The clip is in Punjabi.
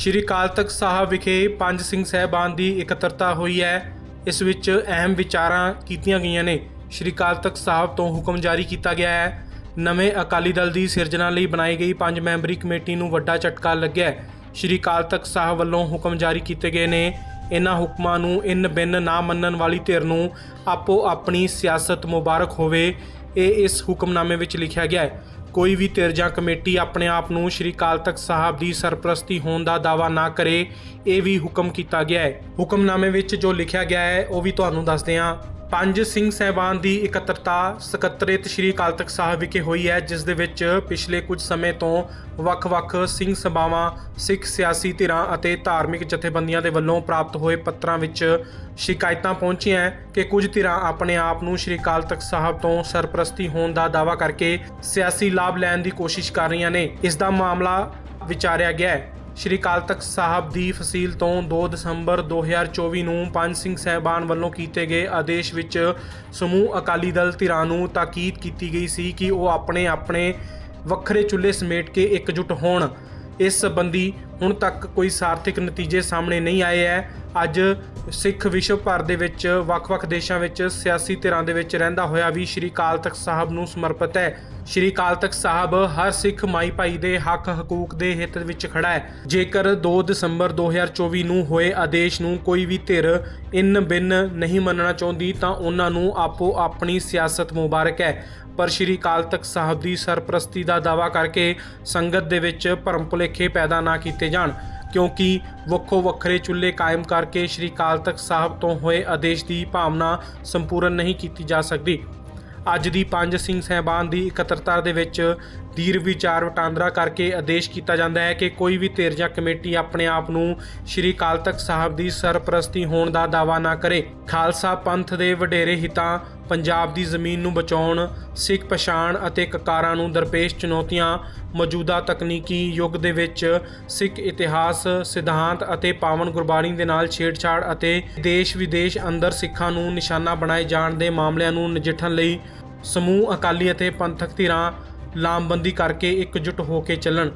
ਸ਼੍ਰੀ ਅਕਾਲ ਤਖਤ ਸਾਹਿਬ ਵਿਖੇ ਪੰਜ ਸਿੰਘ ਸਹਿਬਾਨ ਦੀ ਇਕੱਤਰਤਾ ਹੋਈ ਹੈ। ਇਸ ਵਿੱਚ ਅਹਿਮ ਵਿਚਾਰਾਂ ਕੀਤੀਆਂ ਗਈਆਂ ਨੇ। ਸ਼੍ਰੀ ਅਕਾਲ ਤਖਤ ਸਾਹਿਬ ਤੋਂ ਹੁਕਮ ਜਾਰੀ ਕੀਤਾ ਗਿਆ ਹੈ। ਨਵੇਂ ਅਕਾਲੀ ਦਲ ਦੀ ਸਿਰਜਣਾ ਲਈ ਬਣਾਈ ਗਈ ਪੰਜ ਮੈਂਬਰੀ ਕਮੇਟੀ ਨੂੰ ਵੱਡਾ ਝਟਕਾ ਲੱਗਿਆ ਸ਼੍ਰੀ ਅਕਾਲ ਤਖਤ ਸਾਹਿਬ ਵੱਲੋਂ ਹੁਕਮ ਜਾਰੀ ਕੀਤੇ ਗਏ ਨੇ। ਇਹਨਾਂ ਹੁਕਮਾਂ ਨੂੰ ਇਨ ਬਿਨ ਨਾ ਮੰਨਣ ਵਾਲੀ ਧਿਰ ਨੂੰ ਆਪੋ ਆਪਣੀ ਸਿਆਸਤ ਮੁਬਾਰਕ ਹੋਵੇ। ਇਹ ਇਸ ਹੁਕਮਨਾਮੇ ਵਿੱਚ ਲਿਖਿਆ ਗਿਆ ਹੈ, ਕੋਈ ਵੀ ਧਿਰ ਜਾਂ ਕਮੇਟੀ ਆਪਣੇ ਆਪ ਨੂੰ ਸ਼੍ਰੀ ਅਕਾਲ ਤਖਤ ਸਾਹਿਬ ਦੀ ਸਰਪ੍ਰਸਤੀ ਹੋਣ ਦਾ ਦਾਅਵਾ ਨਾ ਕਰੇ, ਇਹ ਵੀ ਹੁਕਮ ਕੀਤਾ ਗਿਆ ਹੈ। ਹੁਕਮਨਾਮੇ ਵਿੱਚ ਜੋ ਲਿਖਿਆ ਗਿਆ ਹੈ, ਉਹ ਵੀ ਤੁਹਾਨੂੰ ਦੱਸਦੇ ਹਾਂ। ਪੰਜ ਸਿੰਘ ਸਹਿਬਾਨ ਦੀ ਇਕੱਤਰਤਾ ਸਕੱਤਰੇਤ ਸ਼੍ਰੀ ਅਕਾਲ ਤਖਤ ਸਾਹਿਬ ਵਿਖੇ ਹੋਈ ਹੈ, ਜਿਸ ਦੇ ਵਿੱਚ ਪਿਛਲੇ ਕੁਝ ਸਮੇਂ ਤੋਂ ਵੱਖ-ਵੱਖ ਸਿੰਘ ਸਭਾਵਾਂ, ਸਿੱਖ ਸਿਆਸੀ ਧਿਰਾਂ ਅਤੇ ਧਾਰਮਿਕ ਜਥੇਬੰਦੀਆਂ ਦੇ ਵੱਲੋਂ ਪ੍ਰਾਪਤ ਹੋਏ ਪੱਤਰਾਂ ਵਿੱਚ ਸ਼ਿਕਾਇਤਾਂ ਪਹੁੰਚੀਆਂ ਕਿ ਕੁਝ ਧਿਰਾਂ ਆਪਣੇ ਆਪ ਨੂੰ ਸ਼੍ਰੀ ਅਕਾਲ ਤਖਤ ਸਾਹਿਬ ਤੋਂ ਸਰਪ੍ਰਸਤੀ ਹੋਣ ਦਾ ਦਾਅਵਾ ਕਰਕੇ ਸਿਆਸੀ ਲਾਭ ਲੈਣ ਦੀ ਕੋਸ਼ਿਸ਼ ਕਰ ਰਹੀਆਂ ਨੇ। ਇਸ ਦਾ ਮਾਮਲਾ ਵਿਚਾਰਿਆ ਗਿਆ ਹੈ। ਸ਼੍ਰੀ ਅਕਾਲ ਤਖਤ ਸਾਹਿਬ ਦੀ ਫਸੀਲ ਤੋਂ 2 ਦਸੰਬਰ 2024 ਨੂੰ ਪੰਜ ਸਿੰਘ ਸਹਿਬਾਨ ਵੱਲੋਂ ਕੀਤੇ ਗਏ ਆਦੇਸ਼ ਵਿੱਚ ਸਮੂਹ ਅਕਾਲੀ ਦਲ ਧਿਰਾਂ ਨੂੰ ਤਾਕੀਦ ਕੀਤੀ ਗਈ ਸੀ ਕਿ ਉਹ ਆਪਣੇ ਆਪਣੇ ਵੱਖਰੇ ਚੁੱਲ੍ਹੇ ਸਮੇਟ ਕੇ ਇਕਜੁੱਟ ਹੋਣ। ਇਸ ਸੰਬੰਧੀ ਹੁਣ ਤੱਕ ਕੋਈ ਸਾਰਥਿਕ ਨਤੀਜੇ ਸਾਹਮਣੇ ਨਹੀਂ ਆਏ ਹੈ ਅੱਜ ਸਿੱਖ ਵਿਸ਼ਵ ਭਰ ਦੇ ਵਿੱਚ, ਵੱਖ-ਵੱਖ ਦੇਸ਼ਾਂ ਵਿੱਚ ਸਿਆਸੀ ਧਿਰਾਂ ਦੇ ਵਿੱਚ ਰਹਿੰਦਾ ਹੋਇਆ ਵੀ ਸ਼੍ਰੀ ਅਕਾਲ ਤਖਤ ਸਾਹਿਬ ਨੂੰ ਸਮਰਪਿਤ ਹੈ ਸ਼੍ਰੀ ਅਕਾਲ ਤਖਤ ਸਾਹਿਬ ਹਰ ਸਿੱਖ ਮਾਈ ਭਾਈ ਦੇ ਹੱਕ, ਹਕੂਕ ਦੇ ਹਿੱਤ ਵਿੱਚ ਖੜਾ ਹੈ ਜੇਕਰ 2 ਦਸੰਬਰ 2024 ਨੂੰ ਹੋਏ ਆਦੇਸ਼ ਨੂੰ ਕੋਈ ਵੀ ਧਿਰ ਇਨ ਬਿਨ ਨਹੀਂ ਮੰਨਣਾ ਚਾਹੁੰਦੀ, ਤਾਂ ਉਹਨਾਂ ਨੂੰ ਆਪੋ ਆਪਣੀ ਸਿਆਸਤ ਮੁਬਾਰਕ ਹੈ ਪਰ ਸ਼੍ਰੀ ਅਕਾਲ ਤਖਤ ਸਾਹਿਬ ਦੀ ਸਰਪ੍ਰਸਤੀ ਦਾ ਦਾਵਾ ਕਰਕੇ ਸੰਗਤ ਦੇ ਵਿੱਚ ਭਰਮ ਭੁਲੇਖੇ ਪੈਦਾ ਨਾ ਕੀਤੇ ਜਾਣ, ਕਿਉਂਕਿ ਵੱਖੋ ਵੱਖਰੇ ਚੁੱਲ੍ਹੇ ਕਾਇਮ ਕਰਕੇ ਸ਼੍ਰੀ ਅਕਾਲ ਤਖਤ ਸਾਹਿਬ ਤੋਂ ਹੋਏ ਆਦੇਸ਼ ਦੀ ਭਾਵਨਾ ਸੰਪੂਰਨ ਨਹੀਂ ਕੀਤੀ ਜਾ ਸਕਦੀ। ਅੱਜ ਦੀ ਪੰਜ ਸਿੰਘ ਸਹਿਬਾਨ ਦੀ ਇਕੱਤਰਤਾ ਦੇ ਵਿੱਚ ਧੀਰ ਵਿਚਾਰ ਵਟਾਂਦਰਾ ਕਰਕੇ ਆਦੇਸ਼ ਕੀਤਾ ਜਾਂਦਾ ਹੈ ਕਿ ਕੋਈ ਵੀ ਧਿਰ ਜਾਂ ਕਮੇਟੀ ਆਪਣੇ ਆਪ ਨੂੰ ਸ਼੍ਰੀ ਅਕਾਲ ਤਖਤ ਸਾਹਿਬ ਦੀ ਸਰਪ੍ਰਸਤੀ ਹੋਣ ਦਾ ਦਾਅਵਾ ਨਾ ਕਰੇ। ਖਾਲਸਾ ਪੰਥ ਦੇ ਵਡੇਰੇ ਹਿੱਤਾਂ ਪੰਜਾਬ ਦੀ ਜ਼ਮੀਨ ਨੂੰ ਬਚਾਉਣ, ਸਿੱਖ ਪਛਾਣ ਅਤੇ ਕਕਾਰਾਂ ਨੂੰ ਦਰਪੇਸ਼ ਚੁਣੌਤੀਆਂ ਮੌਜੂਦਾ ਤਕਨੀਕੀ ਯੁੱਗ ਦੇ ਵਿੱਚ ਸਿੱਖ ਇਤਿਹਾਸ, ਸਿਧਾਂਤ ਅਤੇ ਪਾਵਨ ਗੁਰਬਾਣੀ ਦੇ ਨਾਲ ਛੇੜਛਾੜ ਅਤੇ ਦੇਸ਼ ਵਿਦੇਸ਼ ਅੰਦਰ ਸਿੱਖਾਂ ਨੂੰ ਨਿਸ਼ਾਨਾ ਬਣਾਏ ਜਾਣ ਦੇ ਮਾਮਲਿਆਂ ਨੂੰ ਨਜਿੱਠਣ ਲਈ ਸਮੂਹ ਅਕਾਲੀ ਅਤੇ ਪੰਥਕ ਧਿਰਾਂ ਲਾਮਬੰਦੀ ਕਰਕੇ ਇਕਜੁੱਟ ਹੋ ਕੇ ਚੱਲਣ।